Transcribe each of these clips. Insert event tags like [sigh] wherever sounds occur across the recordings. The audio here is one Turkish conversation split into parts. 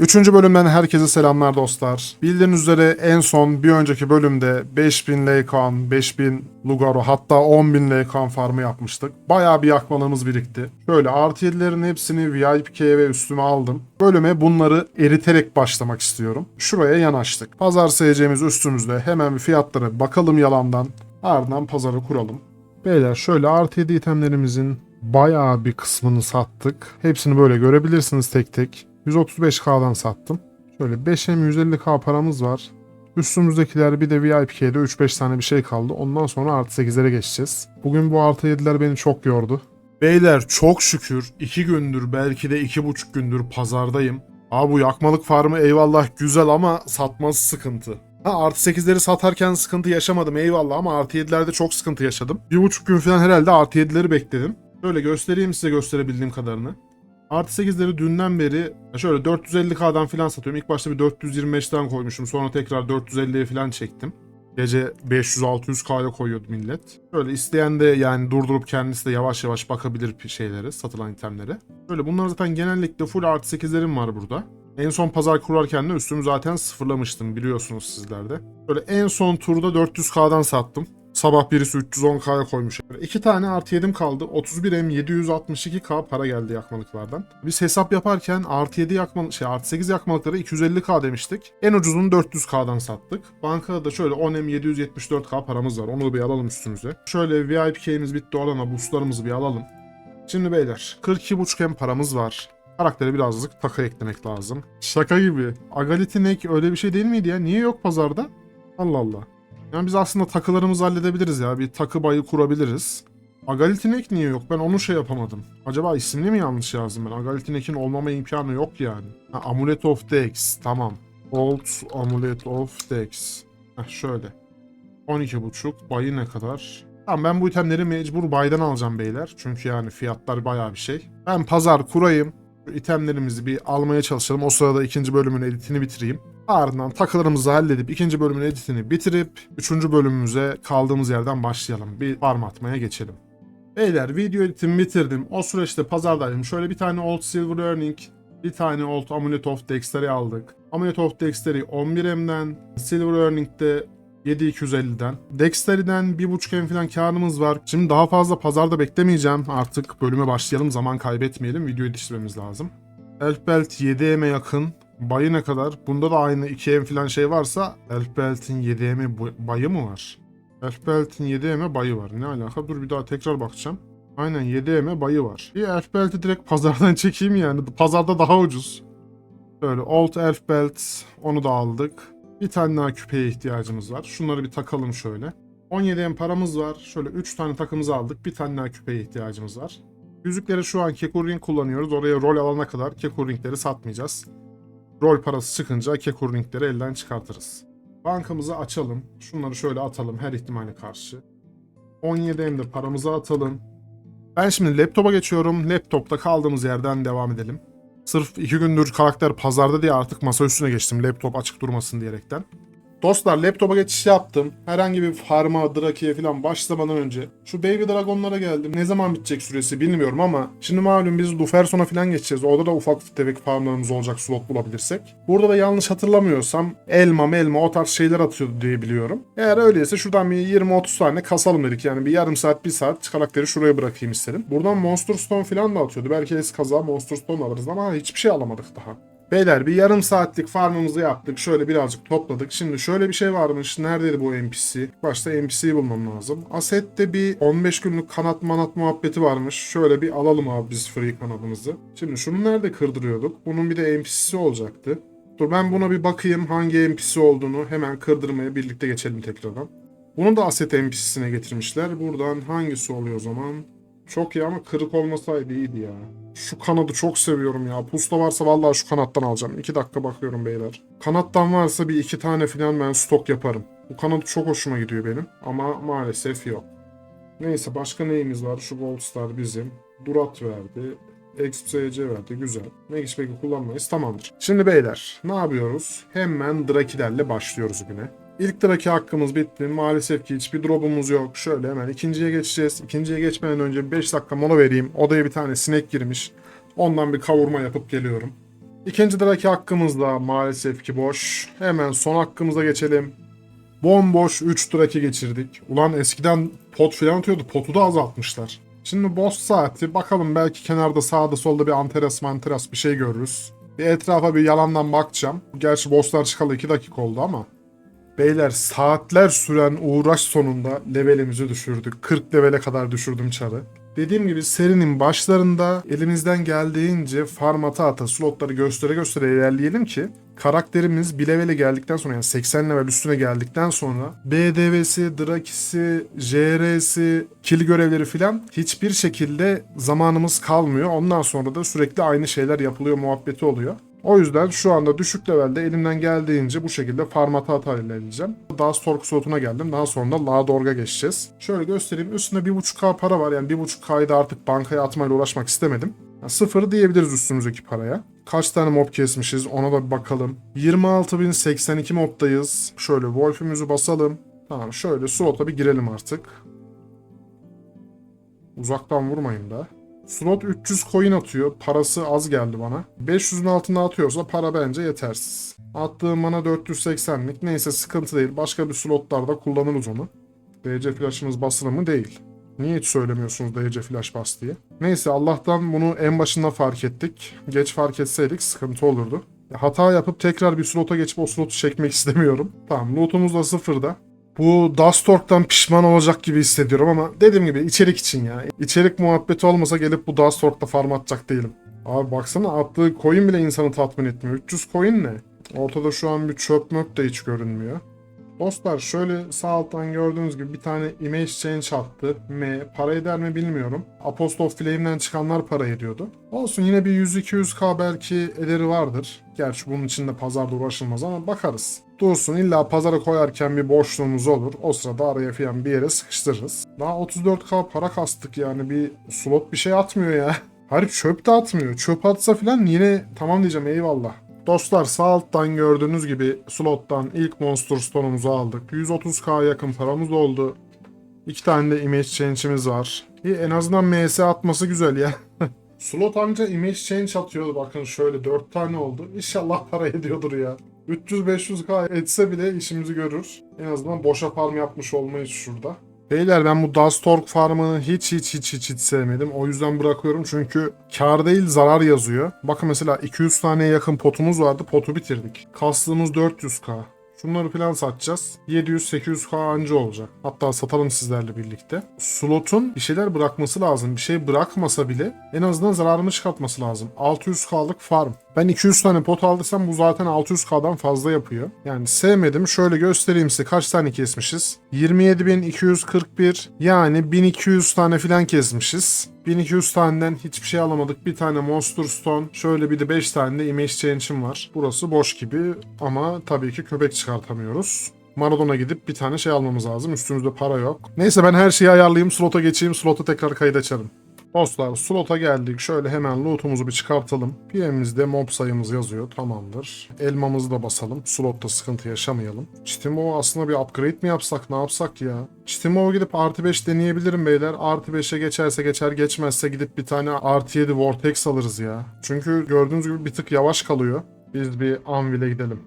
Üçüncü bölümden herkese selamlar dostlar. Bildiğiniz üzere en son bir önceki bölümde 5000 Leykan, 5000 Lugaro hatta 10.000 Leykan farmı yapmıştık. Bayağı bir yakmalığımız birikti. Şöyle artı 7'lerin hepsini VIP'ye ve üstüme aldım. Bölüme bunları eriterek başlamak istiyorum. Şuraya yanaştık. Pazar seyircimiz üstümüzde. Hemen bir fiyatlara bakalım yalandan. Ardından pazarı kuralım. Beyler şöyle artı 7 itemlerimizin bayağı bir kısmını sattık. Hepsini böyle görebilirsiniz tek tek. 135k'dan sattım. Şöyle 5M 150k paramız var. Üstümüzdekiler bir de VIP'de 3-5 tane bir şey kaldı. Ondan sonra artı 8'lere geçeceğiz. Bugün bu artı 7'ler beni çok yordu. Beyler çok şükür 2 gündür belki de 2,5 gündür pazardayım. Abi bu yakmalık farmı eyvallah güzel ama satması sıkıntı. Ha artı 8'leri satarken sıkıntı yaşamadım eyvallah ama artı 7'lerde çok sıkıntı yaşadım. Bir buçuk gün falan herhalde artı 7'leri bekledim. Şöyle göstereyim size gösterebildiğim kadarını. Artı 8'leri dünden beri şöyle 450k'dan falan satıyorum. İlk başta bir 425'ten koymuşum. Sonra tekrar 450'ye falan çektim. Gece 500-600k'ya koyuyordu millet. Böyle isteyen de yani durdurup kendisi de yavaş yavaş bakabilir şeylere, satılan itemlere. Böyle bunlar zaten genellikle full artı 8'lerim var burada. En son pazar kurarken de üstümü zaten sıfırlamıştım biliyorsunuz sizler de. Böyle en son turda 400k'dan sattım. Sabah birisi 310k'ya koymuş. İki tane artı 7'm kaldı. 31M 762k para geldi yakmalıklardan. Biz hesap yaparken artı 7 yakmalık, şey artı 8 yakmalıkları 250k demiştik. En ucuzunu 400k'dan sattık. Bankada da şöyle 10M 774k paramız var. Onu da bir alalım üstümüze. Şöyle VIP key'imiz bitti olana boostlarımızı bir alalım. Şimdi beyler 42.5M paramız var. Karaktere birazcık taka eklemek lazım. Şaka gibi. Agalitin ek öyle bir şey değil miydi ya? Niye yok pazarda? Allah Allah. Yani biz aslında takılarımızı halledebiliriz ya. Bir takı bayı kurabiliriz. Agalitinek niye yok? Ben onu şey yapamadım. Acaba ismini mi yanlış yazdım ben? Agalitinek'in olmama imkanı yok yani. Ha, Amulet of Dex. Tamam. Old Amulet of Dex. Heh, şöyle. 12.5. Bayı ne kadar? Tamam ben bu itemleri mecbur baydan alacağım beyler. Çünkü yani fiyatlar bayağı bir şey. Ben pazar kurayım. Şu itemlerimizi bir almaya çalışalım. O sırada ikinci bölümün editini bitireyim. Ardından takılarımızı halledip ikinci bölümün editini bitirip üçüncü bölümümüze kaldığımız yerden başlayalım. Bir farm atmaya geçelim. Beyler video editimi bitirdim. O süreçte pazardaydım. Şöyle bir tane Old Silver Earning, bir tane Old Amulet of Dexter'i aldık. Amulet of Dexter'i 11M'den, Silver Earning'de 7250'den. Dexter'den 1.5M falan karımız var. Şimdi daha fazla pazarda beklemeyeceğim. Artık bölüme başlayalım. Zaman kaybetmeyelim. Video yetiştirmemiz lazım. Elfbelt 7M'e yakın. Bayı ne kadar? Bunda da aynı 2M falan şey varsa Elfbelt'in 7M'e bu- bayı mı var? Elfbelt'in 7M'e bayı var. Ne alaka? Dur bir daha tekrar bakacağım. Aynen 7M'e bayı var. Bir Elfbelt'i direkt pazardan [laughs] çekeyim yani. Pazarda daha ucuz. Böyle Old Elfbelt onu da aldık. Bir tane daha küpeye ihtiyacımız var. Şunları bir takalım şöyle. 17 M paramız var. Şöyle 3 tane takımızı aldık. Bir tane daha küpeye ihtiyacımız var. Yüzükleri şu an Kekur Ring kullanıyoruz. Oraya rol alana kadar Kekur Ring'leri satmayacağız. Rol parası çıkınca Kekur Ring'leri elden çıkartırız. Bankamızı açalım. Şunları şöyle atalım her ihtimale karşı. 17 M'de paramızı atalım. Ben şimdi laptopa geçiyorum. Laptopta kaldığımız yerden devam edelim. Sırf iki gündür karakter pazarda diye artık masa üstüne geçtim laptop açık durmasın diyerekten. Dostlar laptopa geçiş yaptım. Herhangi bir farma, drakiye falan başlamadan önce şu Baby Dragon'lara geldim. Ne zaman bitecek süresi bilmiyorum ama şimdi malum biz Luferson'a falan geçeceğiz. Orada da ufak tefek farmlarımız olacak slot bulabilirsek. Burada da yanlış hatırlamıyorsam elma melma o tarz şeyler atıyordu diye biliyorum. Eğer öyleyse şuradan bir 20-30 tane kasalım dedik. Yani bir yarım saat bir saat karakteri şuraya bırakayım istedim. Buradan Monster Stone falan da atıyordu. Belki es kaza Monster Stone alırız ama hiçbir şey alamadık daha. Beyler bir yarım saatlik farmımızı yaptık. Şöyle birazcık topladık. Şimdi şöyle bir şey varmış. Neredeydi bu NPC? Başta NPC'yi bulmam lazım. Asset'te bir 15 günlük kanat manat muhabbeti varmış. Şöyle bir alalım abi biz free kanadımızı. Şimdi şunu nerede kırdırıyorduk? Bunun bir de NPC'si olacaktı. Dur ben buna bir bakayım hangi NPC olduğunu hemen kırdırmaya birlikte geçelim tekrardan. Bunu da Asset NPC'sine getirmişler. Buradan hangisi oluyor o zaman? Çok iyi ama kırık olmasaydı iyiydi ya. Şu kanadı çok seviyorum ya. Pusta varsa vallahi şu kanattan alacağım. 2 dakika bakıyorum beyler. Kanattan varsa bir iki tane falan ben stok yaparım. Bu kanadı çok hoşuma gidiyor benim. Ama maalesef yok. Neyse başka neyimiz var? Şu Gold Star bizim. Durat verdi. XPC verdi. Güzel. Magic Bag'i kullanmayız. Tamamdır. Şimdi beyler ne yapıyoruz? Hemen Drakilerle başlıyoruz güne. İlk Draki hakkımız bitti. Maalesef ki hiçbir drop'umuz yok. Şöyle hemen ikinciye geçeceğiz. İkinciye geçmeden önce 5 dakika mola vereyim. Odaya bir tane sinek girmiş. Ondan bir kavurma yapıp geliyorum. İkinci draki hakkımız da maalesef ki boş. Hemen son hakkımıza geçelim. Bomboş 3 draki geçirdik. Ulan eskiden pot falan atıyordu. Potu da azaltmışlar. Şimdi boss saati bakalım belki kenarda sağda solda bir anteras manteras bir şey görürüz. Bir etrafa bir yalandan bakacağım. Gerçi bosslar çıkalı 2 dakika oldu ama. Beyler saatler süren uğraş sonunda levelimizi düşürdük. 40 levele kadar düşürdüm çarı. Dediğim gibi serinin başlarında elimizden geldiğince farm ata ata slotları göstere göstere ilerleyelim ki karakterimiz bir levele geldikten sonra yani 80 level üstüne geldikten sonra BDV'si, Drakisi, JR'si, kill görevleri filan hiçbir şekilde zamanımız kalmıyor. Ondan sonra da sürekli aynı şeyler yapılıyor muhabbeti oluyor. O yüzden şu anda düşük levelde elimden geldiğince bu şekilde farmata hata ilerleyeceğim. Daha Stork slotuna geldim. Daha sonra da Ladorg'a geçeceğiz. Şöyle göstereyim. Üstünde 1.5k para var. Yani 1.5k'yı da artık bankaya atmayla uğraşmak istemedim. Yani sıfır diyebiliriz üstümüzdeki paraya. Kaç tane mob kesmişiz ona da bir bakalım. 26.082 mobdayız. Şöyle Wolf'ümüzü basalım. Tamam şöyle slota bir girelim artık. Uzaktan vurmayın da. Slot 300 coin atıyor. Parası az geldi bana. 500'ün altında atıyorsa para bence yetersiz. Attığım mana 480'lik. Neyse sıkıntı değil. Başka bir slotlarda kullanırız onu. DC flash'ımız basılı mı? Değil. Niye hiç söylemiyorsunuz DC flash bas diye? Neyse Allah'tan bunu en başında fark ettik. Geç fark etseydik sıkıntı olurdu. Hata yapıp tekrar bir slota geçip o slotu çekmek [laughs] istemiyorum. Tamam lootumuz da sıfırda. Bu Dustork'tan pişman olacak gibi hissediyorum ama dediğim gibi içerik için ya. İçerik muhabbeti olmasa gelip bu Dustork'ta farm atacak değilim. Abi baksana attığı coin bile insanı tatmin etmiyor. 300 coin ne? Ortada şu an bir çöp möp de hiç görünmüyor. Dostlar şöyle sağ alttan gördüğünüz gibi bir tane image change attı. M. Para eder mi bilmiyorum. Apost of Flame'den çıkanlar para ediyordu. Olsun yine bir 100-200k belki ederi vardır. Gerçi bunun için de pazarda uğraşılmaz ama bakarız. Dursun illa pazara koyarken bir boşluğumuz olur. O sırada araya falan bir yere sıkıştırırız. Daha 34k para kastık yani bir slot bir şey atmıyor ya. [laughs] Hayır çöp de atmıyor. Çöp atsa falan yine tamam diyeceğim eyvallah. Dostlar sağ alttan gördüğünüz gibi slottan ilk Monster Stone'umuzu aldık. 130k yakın paramız oldu. İki tane de image change'imiz var. İyi, en azından MS atması güzel ya. [laughs] Slot anca image change atıyordu bakın şöyle 4 tane oldu. İnşallah para [laughs] ediyordur ya. 300-500k etse bile işimizi görür. En azından boşa farm yapmış olmayız şurada. Beyler ben bu Dustork farmını hiç hiç hiç hiç hiç sevmedim. O yüzden bırakıyorum çünkü kar değil zarar yazıyor. Bakın mesela 200 taneye yakın potumuz vardı. Potu bitirdik. Kastığımız 400k. Şunları falan satacağız. 700-800k anca olacak. Hatta satalım sizlerle birlikte. Slot'un bir şeyler bırakması lazım. Bir şey bırakmasa bile en azından zararını çıkartması lazım. 600k'lık farm. Ben 200 tane pot aldıysam bu zaten 600k'dan fazla yapıyor. Yani sevmedim. Şöyle göstereyim size kaç tane kesmişiz. 27.241 yani 1200 tane falan kesmişiz. 1200 taneden hiçbir şey alamadık. Bir tane Monster Stone, şöyle bir de 5 tane de Image Change'im var. Burası boş gibi ama tabii ki köpek çıkartamıyoruz. Maradona gidip bir tane şey almamız lazım. Üstümüzde para yok. Neyse ben her şeyi ayarlayayım. Slota geçeyim. Slota tekrar kayıt açarım. Dostlar slota geldik. Şöyle hemen lootumuzu bir çıkartalım. PM'imizde mob sayımız yazıyor. Tamamdır. Elmamızı da basalım. Slotta sıkıntı yaşamayalım. Çitimo aslında bir upgrade mi yapsak ne yapsak ya? Çitimo'ya gidip artı 5 deneyebilirim beyler. Artı 5'e geçerse geçer geçmezse gidip bir tane artı 7 Vortex alırız ya. Çünkü gördüğünüz gibi bir tık yavaş kalıyor. Biz bir Anvil'e gidelim.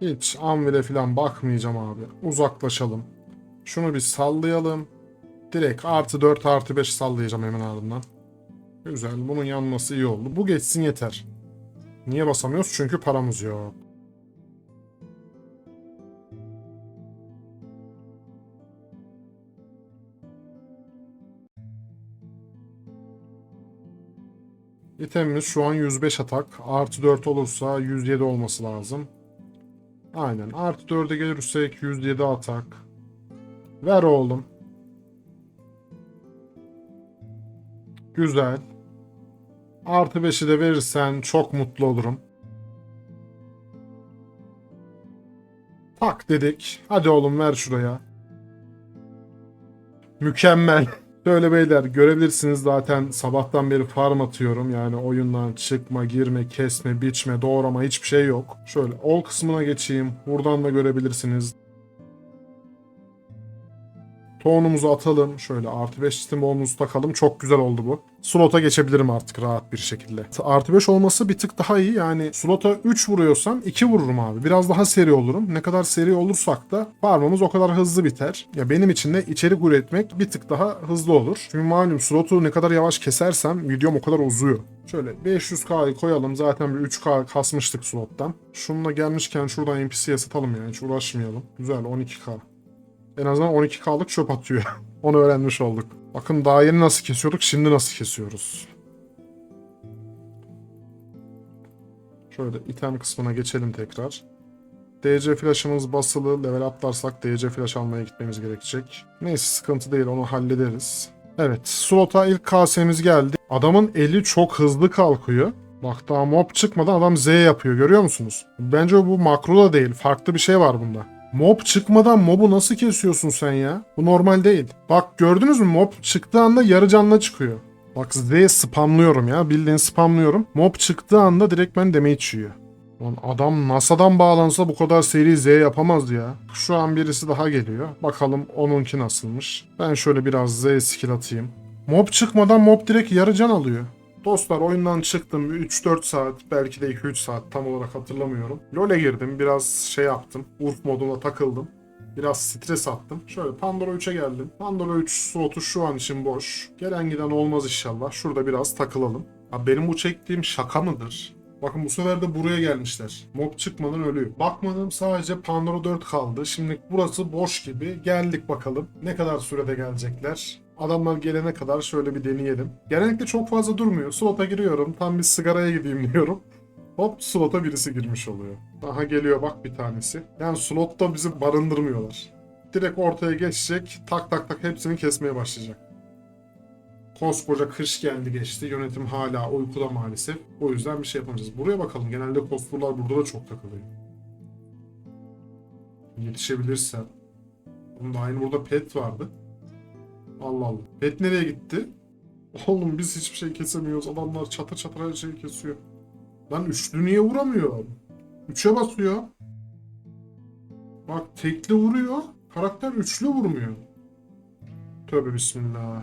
Hiç Anvil'e falan bakmayacağım abi. Uzaklaşalım. Şunu bir sallayalım. Direkt artı 4 artı 5 sallayacağım hemen ardından. Güzel. Bunun yanması iyi oldu. Bu geçsin yeter. Niye basamıyoruz? Çünkü paramız yok. İtemimiz şu an 105 atak. Artı 4 olursa 107 olması lazım. Aynen. Artı 4'e gelirsek 107 atak. Ver oğlum. Güzel. Artı 5'i de verirsen çok mutlu olurum. Tak dedik. Hadi oğlum ver şuraya. Mükemmel. [laughs] Şöyle beyler görebilirsiniz zaten sabahtan beri farm atıyorum. Yani oyundan çıkma, girme, kesme, biçme, doğrama hiçbir şey yok. Şöyle ol kısmına geçeyim. Buradan da görebilirsiniz. Tohumumuzu atalım. Şöyle artı 5 stimolumuzu takalım. Çok güzel oldu bu. Slota geçebilirim artık rahat bir şekilde. Artı 5 olması bir tık daha iyi. Yani slota 3 vuruyorsam 2 vururum abi. Biraz daha seri olurum. Ne kadar seri olursak da farmımız o kadar hızlı biter. Ya benim için de içerik üretmek bir tık daha hızlı olur. Çünkü malum slotu ne kadar yavaş kesersem videom o kadar uzuyor. Şöyle 500k'yı koyalım. Zaten bir 3k kasmıştık slottan. Şununla gelmişken şuradan NPC'ye satalım yani. Hiç uğraşmayalım. Güzel 12k. En azından 12K'lık çöp atıyor. [laughs] Onu öğrenmiş olduk. Bakın daha yeni nasıl kesiyorduk, şimdi nasıl kesiyoruz. Şöyle item kısmına geçelim tekrar. DC flash'ımız basılı. Level atlarsak DC flash almaya gitmemiz gerekecek. Neyse sıkıntı değil onu hallederiz. Evet slota ilk kasemiz geldi. Adamın eli çok hızlı kalkıyor. Bak daha mob çıkmadan adam Z yapıyor görüyor musunuz? Bence bu makro da değil. Farklı bir şey var bunda. Mob çıkmadan mobu nasıl kesiyorsun sen ya? Bu normal değil. Bak gördünüz mü mob çıktığı anda yarı canlı çıkıyor. Bak Z spamlıyorum ya bildiğin spamlıyorum. Mob çıktığı anda direkt ben damage yiyor. Lan adam NASA'dan bağlansa bu kadar seri Z yapamaz ya. Şu an birisi daha geliyor. Bakalım onunki nasılmış. Ben şöyle biraz Z skill atayım. Mob çıkmadan mob direkt yarı can alıyor. Dostlar oyundan çıktım 3-4 saat belki de 2-3 saat tam olarak hatırlamıyorum. LoL'e girdim biraz şey yaptım. Urf moduna takıldım. Biraz stres attım. Şöyle Pandora 3'e geldim. Pandora 3 slotu şu an için boş. Gelen giden olmaz inşallah. Şurada biraz takılalım. Abi benim bu çektiğim şaka mıdır? Bakın bu sefer de buraya gelmişler. Mob çıkmadan ölüyor. Bakmadım sadece Pandora 4 kaldı. Şimdi burası boş gibi. Geldik bakalım. Ne kadar sürede gelecekler? Adamlar gelene kadar şöyle bir deneyelim. Genellikle çok fazla durmuyor. Slota giriyorum. Tam bir sigaraya gideyim [laughs] diyorum. Hop slota birisi girmiş oluyor. Aha geliyor bak bir tanesi. Yani slotta bizi barındırmıyorlar. Direkt ortaya geçecek. Tak tak tak hepsini kesmeye başlayacak. Koskoca kış geldi geçti. Yönetim hala uykuda maalesef. O yüzden bir şey yapamayacağız. Buraya bakalım. Genelde kosturlar burada da çok takılıyor. Yetişebilirsem. Bunun da aynı burada pet vardı. Allah Allah. Pet nereye gitti? Oğlum biz hiçbir şey kesemiyoruz. Adamlar çatır çatır her şeyi kesiyor. Lan üçlü niye vuramıyor? Üçe basıyor. Bak tekli vuruyor. Karakter üçlü vurmuyor. Tövbe bismillah.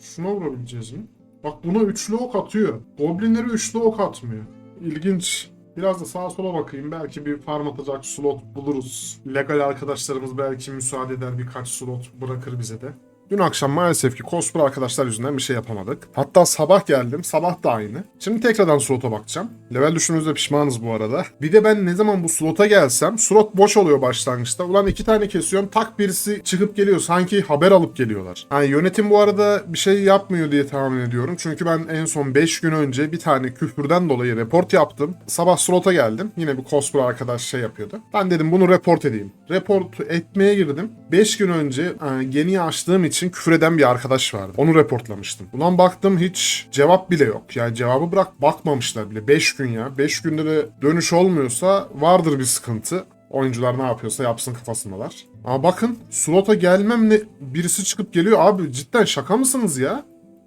Şuna vurabileceğiz mi? Bak buna üçlü ok atıyor. Goblinlere üçlü ok atmıyor. İlginç. Biraz da sağa sola bakayım. Belki bir farm atacak slot buluruz. Legal arkadaşlarımız belki müsaade eder birkaç slot bırakır bize de. Dün akşam maalesef ki cosplay arkadaşlar yüzünden bir şey yapamadık. Hatta sabah geldim. Sabah da aynı. Şimdi tekrardan slota bakacağım. Level düştüğümüzde pişmanız bu arada. Bir de ben ne zaman bu slota gelsem slot boş oluyor başlangıçta. Ulan iki tane kesiyorum. Tak birisi çıkıp geliyor. Sanki haber alıp geliyorlar. Hani yönetim bu arada bir şey yapmıyor diye tahmin ediyorum. Çünkü ben en son 5 gün önce bir tane küfürden dolayı report yaptım. Sabah slota geldim. Yine bir cosplay arkadaş şey yapıyordu. Ben dedim bunu report edeyim. Report etmeye girdim. 5 gün önce e, yeni açtığım için küfür eden bir arkadaş vardı. Onu reportlamıştım. Ulan baktım hiç cevap bile yok. Yani cevabı bırak bakmamışlar bile. 5 gün ya. 5 günde de dönüş olmuyorsa vardır bir sıkıntı. Oyuncular ne yapıyorsa yapsın kafasındalar. Ama bakın slota gelmemle birisi çıkıp geliyor. Abi cidden şaka mısınız ya?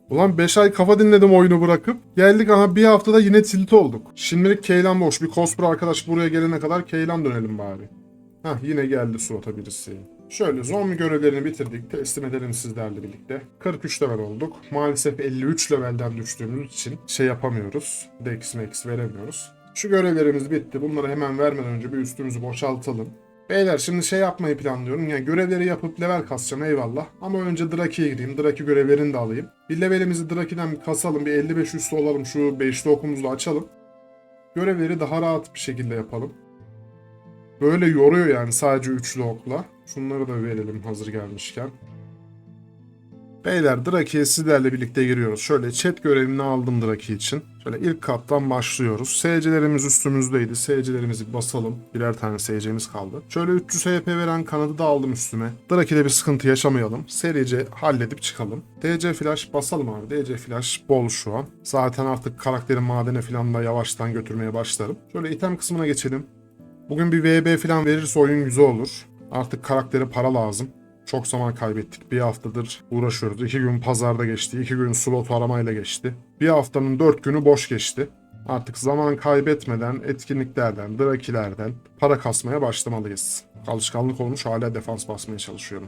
Ulan 5 ay kafa dinledim oyunu bırakıp. Geldik aha bir haftada yine tilt olduk. Şimdilik Keylan boş. Bir cosplay arkadaş buraya gelene kadar Keylan dönelim bari. Hah yine geldi slota birisi. Şöyle zombi görevlerini bitirdik. Teslim edelim sizlerle birlikte. 43 level olduk. Maalesef 53 levelden düştüğümüz için şey yapamıyoruz. Dex max veremiyoruz. Şu görevlerimiz bitti. Bunları hemen vermeden önce bir üstümüzü boşaltalım. Beyler şimdi şey yapmayı planlıyorum. Yani görevleri yapıp level kasacağım eyvallah. Ama önce Draki'ye gideyim. Draki görevlerini de alayım. Bir levelimizi Draki'den bir kasalım. Bir 55 üstü olalım. Şu 5'li okumuzu açalım. Görevleri daha rahat bir şekilde yapalım. Böyle yoruyor yani sadece üçlü okla. Şunları da verelim hazır gelmişken. Beyler Draki'ye sizlerle birlikte giriyoruz. Şöyle chat görevini aldım Draki için. Şöyle ilk kattan başlıyoruz. SC'lerimiz üstümüzdeydi. SC'lerimizi basalım. Birer tane SC'miz kaldı. Şöyle 300 HP veren kanadı da aldım üstüme. Draki'de bir sıkıntı yaşamayalım. Serice halledip çıkalım. DC flash basalım abi. DC flash bol şu an. Zaten artık karakteri madene falan da yavaştan götürmeye başlarım. Şöyle item kısmına geçelim. Bugün bir VB falan verirse oyun güzel olur. Artık karaktere para lazım. Çok zaman kaybettik. Bir haftadır uğraşıyoruz. İki gün pazarda geçti. iki gün slot aramayla geçti. Bir haftanın dört günü boş geçti. Artık zaman kaybetmeden etkinliklerden, drakilerden para kasmaya başlamalıyız. Alışkanlık olmuş hala defans basmaya çalışıyorum.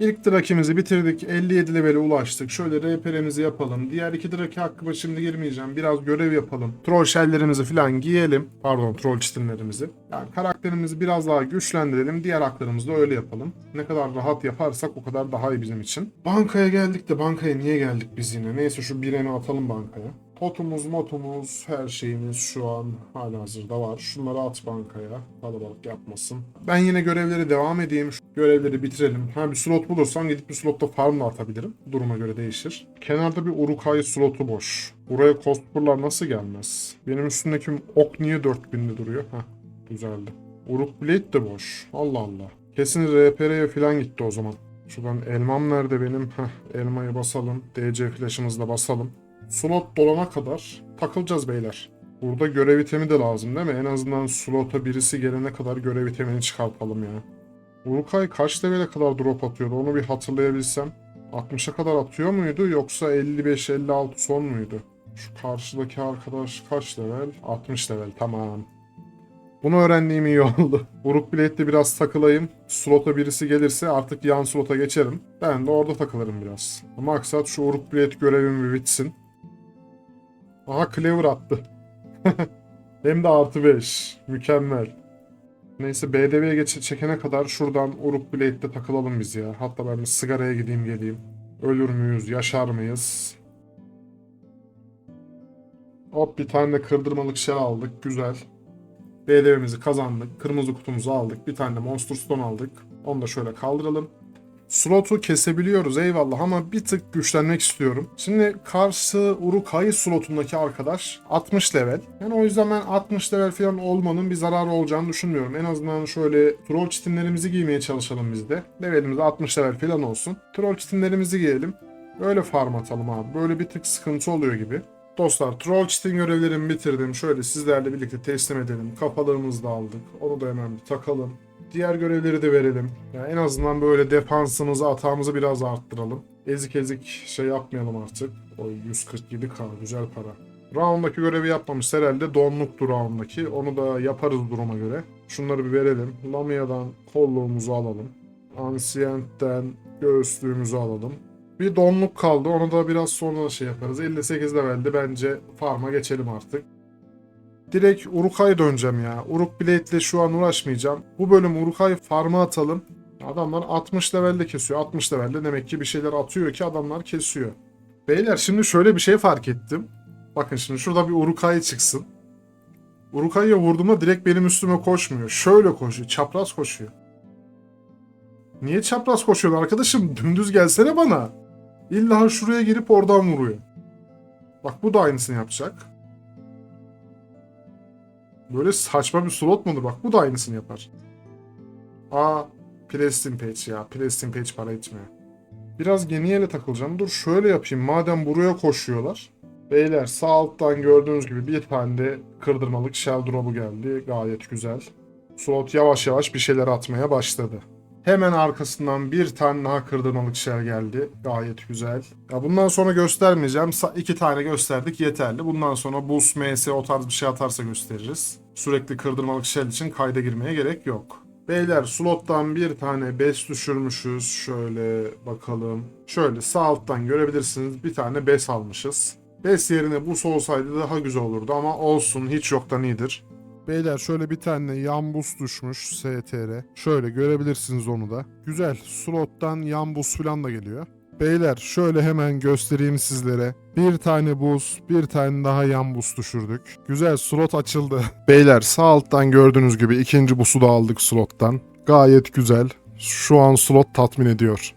İlk drakimizi bitirdik. 57 level'e ulaştık. Şöyle RP'lerimizi yapalım. Diğer iki draki hakkıma şimdi girmeyeceğim. Biraz görev yapalım. Troll shell'lerimizi falan giyelim. Pardon troll çitinlerimizi. Yani karakterimizi biraz daha güçlendirelim. Diğer haklarımızı da öyle yapalım. Ne kadar rahat yaparsak o kadar daha iyi bizim için. Bankaya geldik de bankaya niye geldik biz yine? Neyse şu bireni atalım bankaya. Potumuz, motumuz, her şeyimiz şu an hala hazırda var. Şunları at bankaya. Kalabalık yapmasın. Ben yine görevleri devam edeyim. Şu görevleri bitirelim. Ha bir slot bulursam gidip bir slotta farmla atabilirim. Duruma göre değişir. Kenarda bir Urukai slotu boş. Buraya cospurlar nasıl gelmez? Benim üstündeki ok niye 4000'de duruyor? Heh, düzeldi. Uruk Blade de boş. Allah Allah. Kesin RPR'ye falan gitti o zaman. Şuradan elmam nerede benim? Heh, elmayı basalım. DC flash'ımızı da basalım. Slot dolana kadar takılacağız beyler. Burada görev itemi de lazım değil mi? En azından slota birisi gelene kadar görev itemini çıkartalım ya. Urukay kaç level'e kadar drop atıyordu onu bir hatırlayabilsem. 60'a kadar atıyor muydu yoksa 55-56 son muydu? Şu karşıdaki arkadaş kaç level? 60 level tamam. Bunu öğrendiğim iyi oldu. [laughs] Uruk Blade'de biraz takılayım. Slota birisi gelirse artık yan slota geçerim. Ben de orada takılırım biraz. Maksat şu Uruk Blade görevim bitsin. Aha Cleaver attı. [laughs] Hem de artı 5. Mükemmel. Neyse BDV'ye geç çekene kadar şuradan Uruk Blade'de takılalım biz ya. Hatta ben bir sigaraya gideyim geleyim. Ölür müyüz, yaşar mıyız? Hop bir tane de kırdırmalık shell aldık. Güzel. BDV'mizi kazandık. Kırmızı kutumuzu aldık. Bir tane de Monster Stone aldık. Onu da şöyle kaldıralım. Slotu kesebiliyoruz eyvallah ama bir tık güçlenmek istiyorum. Şimdi karşı Urukai slotundaki arkadaş 60 level. Yani o yüzden ben 60 level falan olmanın bir zararı olacağını düşünmüyorum. En azından şöyle troll çitinlerimizi giymeye çalışalım biz de. Levelimiz 60 level falan olsun. Troll çitinlerimizi giyelim. Böyle farm atalım abi. Böyle bir tık sıkıntı oluyor gibi. Dostlar troll çitin görevlerimi bitirdim. Şöyle sizlerle birlikte teslim edelim. Kapalığımızı da aldık. Onu da hemen bir takalım. Diğer görevleri de verelim. Yani en azından böyle defansımızı, atağımızı biraz arttıralım. Ezik ezik şey yapmayalım artık. O 147k güzel para. Round'daki görevi yapmamış herhalde donluktu round'daki. Onu da yaparız duruma göre. Şunları bir verelim. Lamia'dan kolluğumuzu alalım. Ancient'ten göğüslüğümüzü alalım. Bir donluk kaldı. Onu da biraz sonra şey yaparız. 58 levelde bence farm'a geçelim artık. Direkt Urukay döneceğim ya. Uruk Blade'le şu an uğraşmayacağım. Bu bölüm Urukay farm'a atalım. Adamlar 60 levelde kesiyor. 60 levelde demek ki bir şeyler atıyor ki adamlar kesiyor. Beyler şimdi şöyle bir şey fark ettim. Bakın şimdi şurada bir Urukay çıksın. Urukay'a vurduğumda direkt benim üstüme koşmuyor. Şöyle koşuyor. Çapraz koşuyor. Niye çapraz koşuyorsun arkadaşım? [laughs] Dümdüz gelsene bana. İlla şuraya girip oradan vuruyor. Bak bu da aynısını yapacak. Böyle saçma bir slot mudur? Bak bu da aynısını yapar. Aa, Preston Page ya. Preston Page para etmiyor. Biraz Geniel'e takılacağım. Dur şöyle yapayım. Madem buraya koşuyorlar. Beyler sağ alttan gördüğünüz gibi bir tane de kırdırmalık shell drop'u geldi. Gayet güzel. Slot yavaş yavaş bir şeyler atmaya başladı. Hemen arkasından bir tane daha kırdırmalık shell geldi. Gayet güzel. Ya bundan sonra göstermeyeceğim. Sa- iki tane gösterdik yeterli. Bundan sonra boost, ms o tarz bir şey atarsa gösteririz. Sürekli kırdırmalık shell için kayda girmeye gerek yok. Beyler slottan bir tane bes düşürmüşüz. Şöyle bakalım. Şöyle sağ alttan görebilirsiniz. Bir tane bes almışız. Bes yerine bus olsaydı daha güzel olurdu ama olsun hiç yoktan iyidir. Beyler şöyle bir tane yan bus düşmüş STR. Şöyle görebilirsiniz onu da. Güzel. Slottan yan bus falan da geliyor. Beyler şöyle hemen göstereyim sizlere. Bir tane buz, bir tane daha yan buz düşürdük. Güzel slot açıldı. [laughs] Beyler sağ alttan gördüğünüz gibi ikinci busu da aldık slottan. Gayet güzel. Şu an slot tatmin ediyor.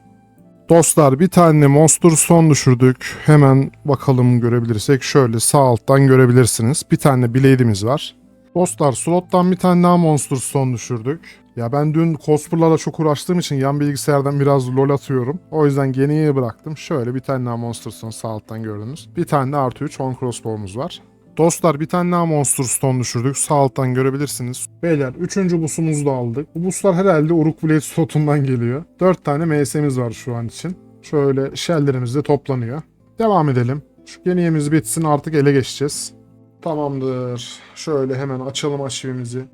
Dostlar bir tane Monster Stone düşürdük. Hemen bakalım görebilirsek. Şöyle sağ alttan görebilirsiniz. Bir tane Blade'imiz var. Dostlar slottan bir tane daha Monster Stone düşürdük. Ya ben dün cosplay'larla çok uğraştığım için yan bilgisayardan biraz lol atıyorum. O yüzden geniye bıraktım. Şöyle bir tane daha Monster Stone sağ alttan gördünüz. Bir tane de artı 3 on crossbow'umuz var. Dostlar bir tane daha Monster Stone düşürdük. Sağ alttan görebilirsiniz. Beyler 3. busumuzu da aldık. Bu buslar herhalde Uruk Blade slotundan geliyor. 4 tane MS'miz var şu an için. Şöyle shelllerimiz de toplanıyor. Devam edelim. Şu geniyemiz bitsin artık ele geçeceğiz. Tamamdır. Şöyle hemen açalım arşivimizi.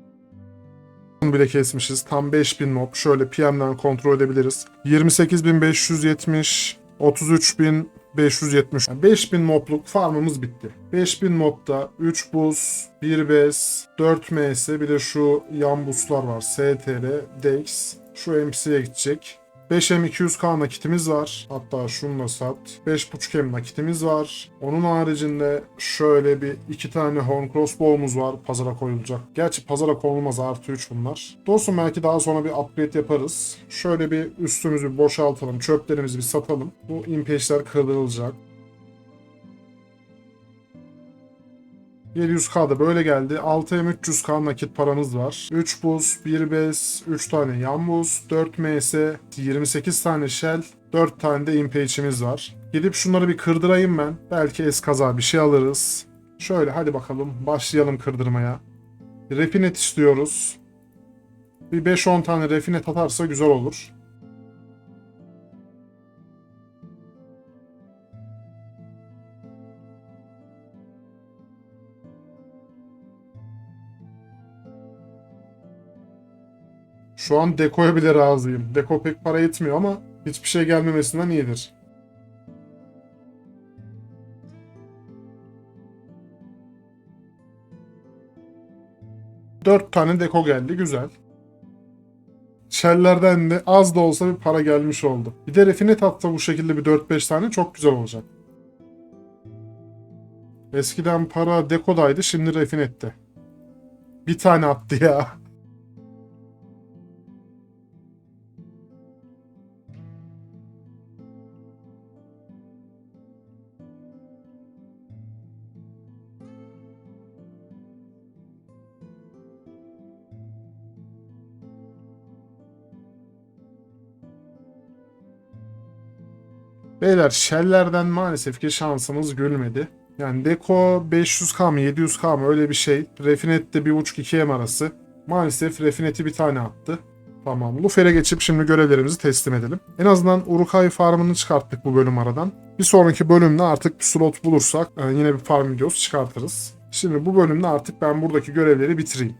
Bunu bile kesmişiz. Tam 5000 mob. Şöyle PM'den kontrol edebiliriz. 28570, 33570. Yani 5000 mobluk farmımız bitti. 5000 mobda 3 buz, 1 bez, 4 ms bir de şu yan buslar var. STR, DEX. Şu MC'ye gidecek. 5M 200k nakitimiz var. Hatta şunu da sat. 5.5M nakitimiz var. Onun haricinde şöyle bir iki tane horn crossbow'umuz var pazara koyulacak. Gerçi pazara konulmaz artı 3 bunlar. Dostum belki daha sonra bir upgrade yaparız. Şöyle bir üstümüzü boşaltalım. Çöplerimizi bir satalım. Bu impeçler kırdırılacak. 700k da böyle geldi. 6M 300k nakit paramız var. 3 buz, 1 bez, 3 tane yan buz, 4 ms, 28 tane shell, 4 tane de impage'imiz var. Gidip şunları bir kırdırayım ben. Belki eskaza bir şey alırız. Şöyle hadi bakalım başlayalım kırdırmaya. Refinet istiyoruz. Bir 5-10 tane refinet atarsa güzel olur. Şu an dekoya bile razıyım. Deko pek para etmiyor ama hiçbir şey gelmemesinden iyidir. Dört tane deko geldi. Güzel. Shell'lerden de az da olsa bir para gelmiş oldu. Bir de refinet atsa bu şekilde bir 4-5 tane çok güzel olacak. Eskiden para dekodaydı şimdi refinette. Bir tane attı ya. Beyler shell'lerden maalesef ki şansımız gülmedi. Yani Deko 500k mı 700k mı öyle bir şey. Refinet de 1.5-2M arası. Maalesef Refinet'i bir tane attı. Tamam. Lufer'e geçip şimdi görevlerimizi teslim edelim. En azından Urukai farmını çıkarttık bu bölüm aradan. Bir sonraki bölümde artık bir slot bulursak e, yine bir farm videosu çıkartırız. Şimdi bu bölümde artık ben buradaki görevleri bitireyim.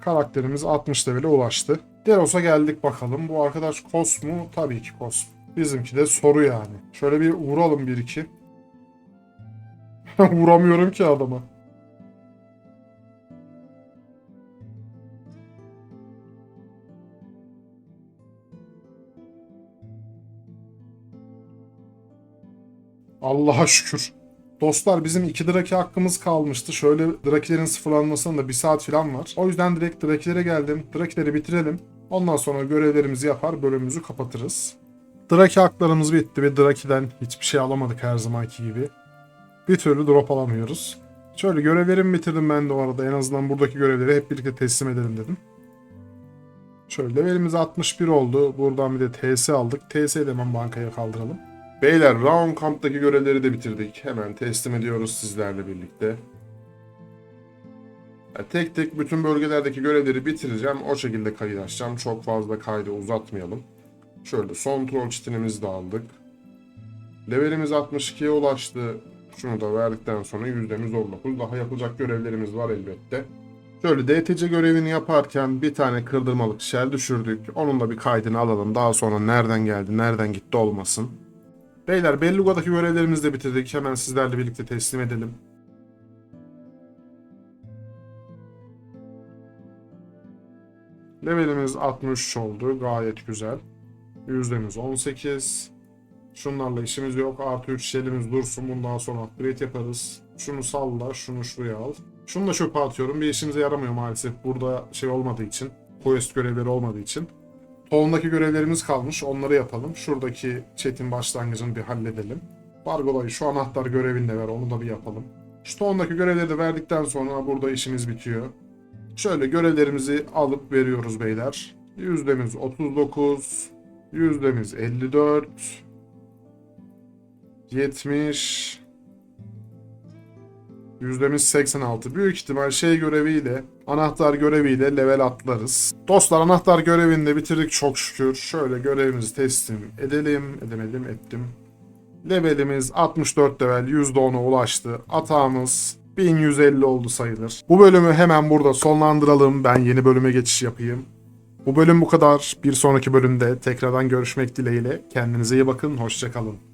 Karakterimiz 60 level'e ulaştı. Deros'a geldik bakalım. Bu arkadaş kos mu? Tabii ki kos. Bizimki de soru yani. Şöyle bir vuralım bir iki. [laughs] Vuramıyorum ki adama. Allah'a şükür. Dostlar bizim iki Draki hakkımız kalmıştı. Şöyle Drakilerin sıfırlanmasının da bir saat falan var. O yüzden direkt Drakilere geldim. Drakileri bitirelim. Ondan sonra görevlerimizi yapar bölümümüzü kapatırız. Draki haklarımız bitti ve Draki'den hiçbir şey alamadık her zamanki gibi. Bir türlü drop alamıyoruz. Şöyle görevlerimi bitirdim ben de o arada. En azından buradaki görevleri hep birlikte teslim edelim dedim. Şöyle levelimiz 61 oldu. Buradan bir de TS aldık. TS'yi hemen bankaya kaldıralım. Beyler Round Camp'taki görevleri de bitirdik. Hemen teslim ediyoruz sizlerle birlikte. Ya tek tek bütün bölgelerdeki görevleri bitireceğim. O şekilde kayıt. Çok fazla kaydı uzatmayalım. Şöyle son troll çitinimizi de aldık. Levelimiz 62'ye ulaştı. Şunu da verdikten sonra yüzdemiz 19. Daha yapılacak görevlerimiz var elbette. Şöyle DTC görevini yaparken bir tane kırdırmalık shell düşürdük. Onun da bir kaydını alalım. Daha sonra nereden geldi, nereden gitti olmasın. Beyler Belluga'daki görevlerimizi de bitirdik. Hemen sizlerle birlikte teslim edelim. Levelimiz 63 oldu. Gayet güzel. Yüzdemiz 18. Şunlarla işimiz yok. Artı 3 şelimiz dursun. Bundan sonra upgrade yaparız. Şunu salla. Şunu şuraya al. Şunu da çöpe atıyorum. Bir işimize yaramıyor maalesef. Burada şey olmadığı için. Quest görevleri olmadığı için. Town'daki görevlerimiz kalmış. Onları yapalım. Şuradaki chat'in başlangıcını bir halledelim. Bargolayı şu anahtar görevini de ver. Onu da bir yapalım. Şu ondaki görevleri de verdikten sonra burada işimiz bitiyor. Şöyle görevlerimizi alıp veriyoruz beyler. Yüzdemiz 39, yüzdemiz 54, 70, yüzdemiz 86. Büyük ihtimal şey göreviyle, anahtar göreviyle level atlarız. Dostlar anahtar görevini de bitirdik çok şükür. Şöyle görevimizi teslim edelim, edemedim, ettim. Levelimiz 64 level %10'a ulaştı. Atağımız 1150 oldu sayılır. Bu bölümü hemen burada sonlandıralım. Ben yeni bölüme geçiş yapayım. Bu bölüm bu kadar. Bir sonraki bölümde tekrardan görüşmek dileğiyle. Kendinize iyi bakın. Hoşçakalın.